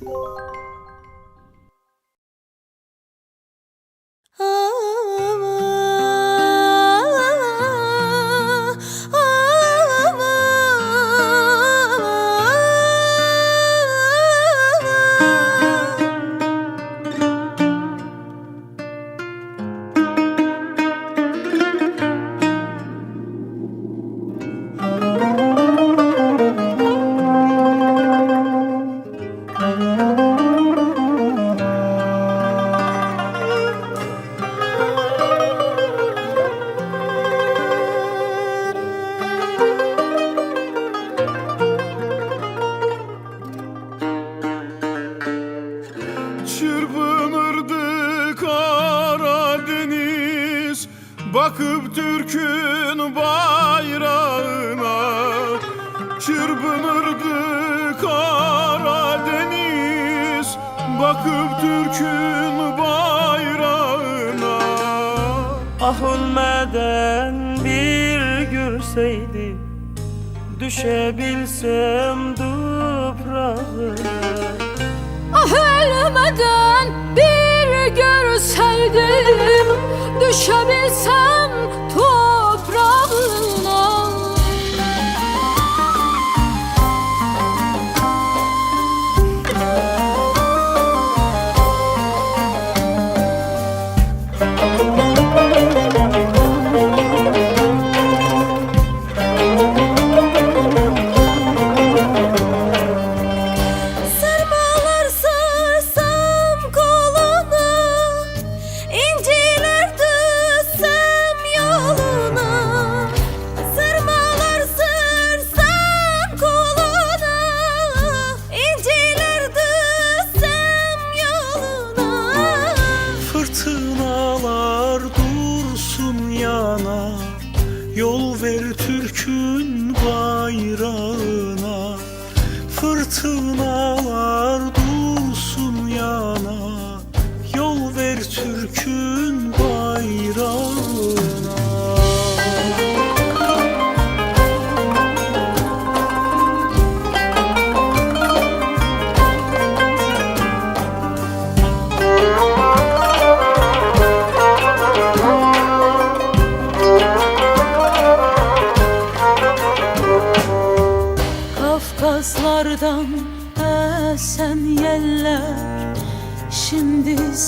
Çırpınırdı Bakıp Türk'ün bayrağına Çırpınırdı Karadeniz Bakıp Türk'ün bayrağına. Ah ölmeden bir görseydi Düşebilsem toprağına Ah ölmeden bir görseydim Düşebilsem toprağına Yol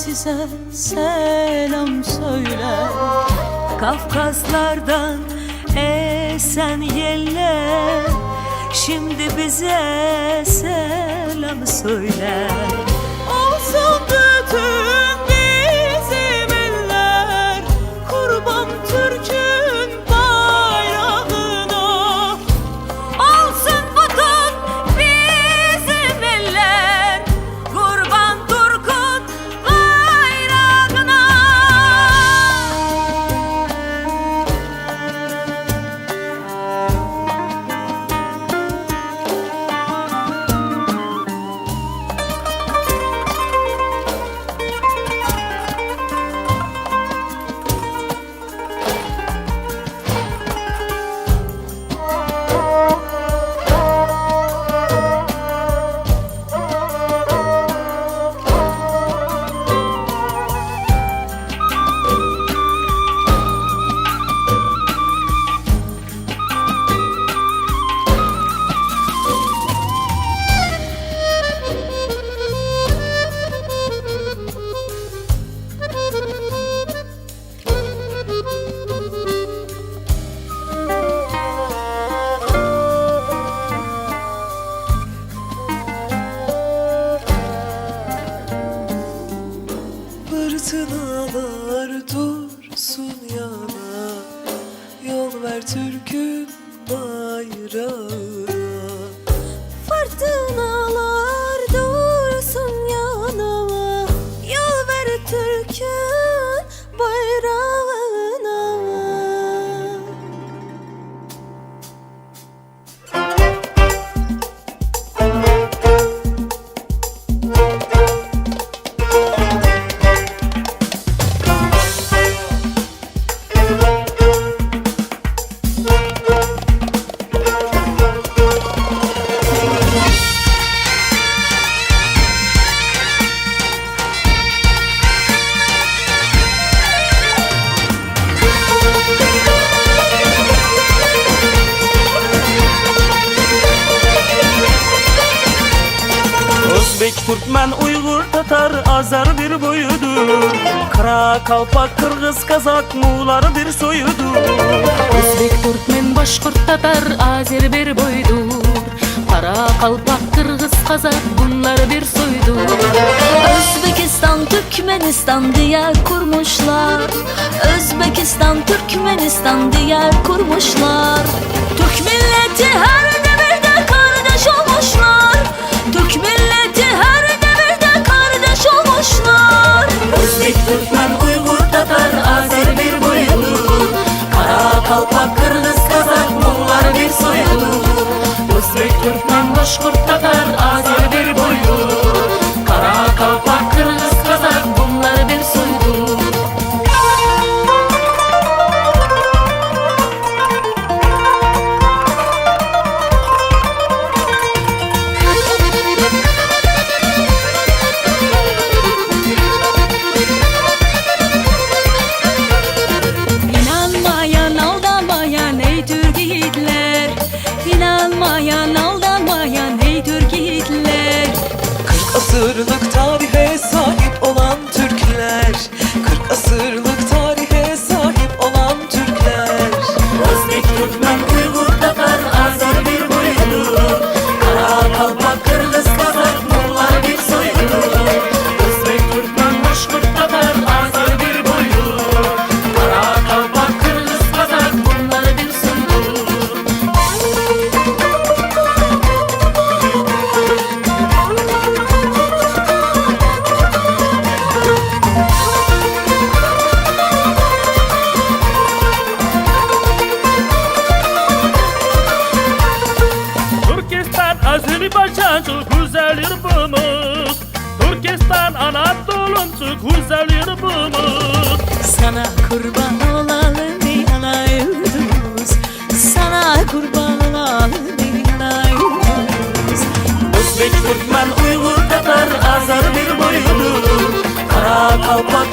size selam söyler Kafkaslardan esen yeller Şimdi bize selam söyler olsun yana. Yol ver Türk'üm bayrağına Türkmen, Uygur, Tatar, Azar bir boyudur Kara, Kalpak, Kırgız, Kazak, Muğlar bir soyudur Özbek, Türkmen, Başkurt, Tatar, Azer bir boydur Kara, Kalpak, Kırgız, Kazak bunlar bir soydur Özbekistan, Türkmenistan diye kurmuşlar. Özbekistan, Türkmenistan diye kurmuşlar. Türk milleti her devirde kardeş olmuşlar. Türk milleti artık huzer yanımı Sana kurban olalım yana yurdumuz Sana kurban olalım yana yurdumuz Özbek, Türkmen, Uygur, Tatar, Azar bir boyunu. Kara kalpak